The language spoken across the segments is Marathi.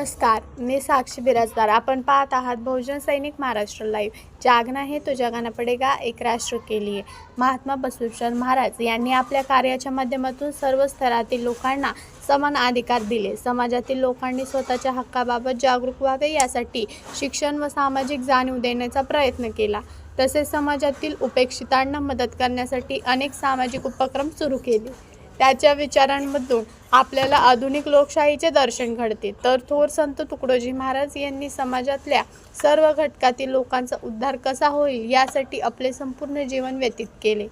नमस्कार मी साक्षी बिराजदार. आपण पाहत आहात बहुजन सैनिक महाराष्ट्र लाईव्ह जागना हे तो जगाना पडेगा एक राष्ट्र केली आहे. महात्मा बसवेश्वर महाराज यांनी आपल्या कार्याच्या माध्यमातून सर्व स्तरातील लोकांना समान अधिकार दिले. समाजातील लोकांनी स्वतःच्या हक्काबाबत जागरूक व्हावे यासाठी शिक्षण व सामाजिक जाणीव देण्याचा प्रयत्न केला. तसेच समाजातील उपेक्षितांना मदत करण्यासाठी अनेक सामाजिक उपक्रम सुरू केले. त्याच्या विचारांमधून आपल्याला आधुनिक लोकशाहीचे दर्शन घडते. तर थोर संत तुकडोजी महाराज यांनी समाजातल्या सर्व घटकातील लोकांचा उद्धार कसा होईल यासाठी आपले संपूर्ण जीवन व्यतीत केले.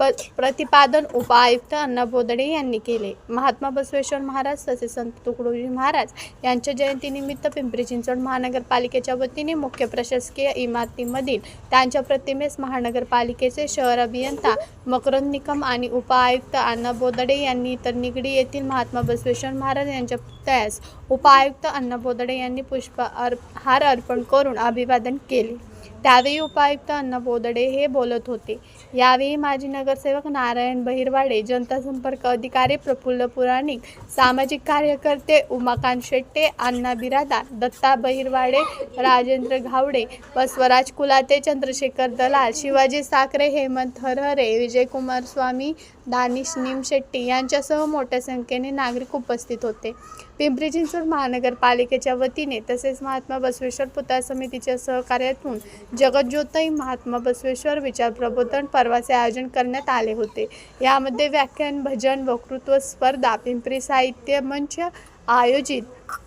प प्रतिपादन उपायुक्त अण्णा बोदडे यांनी केले. महात्मा बसवेश्वर महाराज तसेच संत तुकडोजी महाराज यांच्या जयंतीनिमित्त पिंपरी चिंचवड महानगरपालिकेच्या वतीने मुख्य प्रशासकीय इमारतीमधील त्यांच्या प्रतिमेस महानगरपालिकेचे शहर अभियंता मकरंद निकम आणि उपायुक्त अण्णा बोदडे यांनी तर निगडी येथील महात्मा बसवेश्वर महाराज यांच्या पुतळ्यास उपायुक्त अण्णा बोदडे यांनी पुष्प अर्प हार अर्पण करून अभिवादन केले. त्यावेळी उपायुक्त अण्णा बोदडे हे बोलत होते. यावेळी माजी नगरसेवक नारायण बहिरवाडे जनता संपर्क अधिकारी प्रफुल्ल पुराणिक सामाजिक कार्यकर्ते उमाकांत शेट्टे अण्णा बिरादार दत्ता बहिरवाडे राजेंद्र घावडे बसवराज कुलाते चंद्रशेखर दलाल शिवाजी साखरे हेमंत हरहरे विजयकुमार स्वामी दानिश निमशेट्टी यांच्यासह मोठ्या संख्येने नागरिक उपस्थित होते. पिंपरी चिंचवड महानगरपालिकेच्या वतीने तसेच महात्मा बसवेश्वर पुतळा समितीच्या सहकार्यातून जगज्योतई महात्मा बसवेश्वर विचार प्रबोधन पर्वाचे आयोजन करण्यात आले होते. यामध्ये व्याख्यान भजन वक्तृत्व स्पर्धा पिंपरी साहित्य मंच आयोजित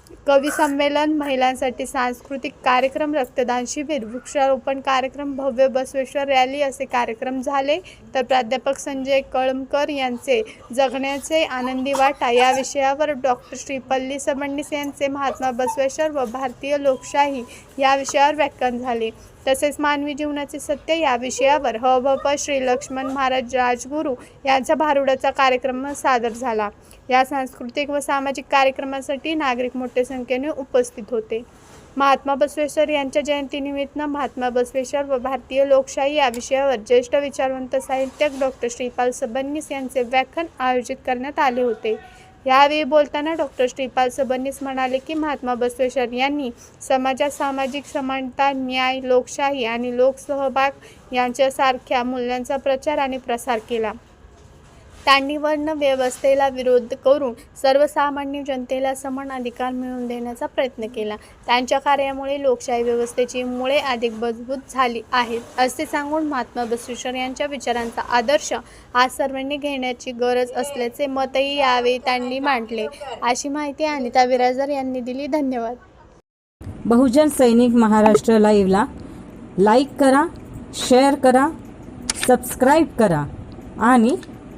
कवी संमेलन महिलांसाठी सांस्कृतिक कार्यक्रम रक्तदान शिबिर वृक्षारोपण कार्यक्रम भव्य बसवेश्वर रॅली असे कार्यक्रम झाले. तर प्राध्यापक संजय कळमकर यांचे जगण्याचे आनंदी वाटा या विषयावर डॉक्टर श्रीपल्ली सबंडीस यांचे महात्मा बसवेश्वर व भारतीय लोकशाही या विषयावर व्याख्यान झाले. तसेच मानवी जीवनाचे सत्य या विषयावर हभप श्री लक्ष्मण महाराज राजगुरू यांचा भारुडाचा कार्यक्रम सादर झाला. या सांस्कृतिक व सामाजिक कार्यक्रमासाठी नागरिक मोठ्या संख्येने उपस्थित होते. महात्मा बसवेश्वर यांच्या जयंतीनिमित्त महात्मा बसवेश्वर व भारतीय लोकशाही या विषयावर ज्येष्ठ विचारवंत साहित्यक डॉक्टर श्रीपाल सबनीस यांचे व्याख्यान आयोजित करण्यात आले होते. यावेळी बोलताना डॉक्टर श्रीपाल सबनीस म्हणाले की महात्मा बसवेश्वर यांनी समाजात सामाजिक समानता न्याय लोकशाही आणि लोकसहभाग यांच्यासारख्या मूल्यांचा प्रचार आणि प्रसार केला. त्यांनी वर्ण व्यवस्थेला विरोध करून सर्वसामान्य जनतेला समान अधिकार मिळवून देण्याचा प्रयत्न केला. त्यांच्या कार्यामुळे लोकशाही व्यवस्थेची मुळे अधिक मजबूत झाली आहेत असे सांगून महात्मा बसवेश्वर यांच्या विचारांचा आदर्श आज सर्वांनी घेण्याची गरज असल्याचे मतही यावेळी त्यांनी मांडले. अशी माहिती अनिता विराजर यांनी दिली. धन्यवाद. बहुजन सैनिक महाराष्ट्र लाईव्हला लाईक करा शेअर करा सबस्क्राईब करा आणि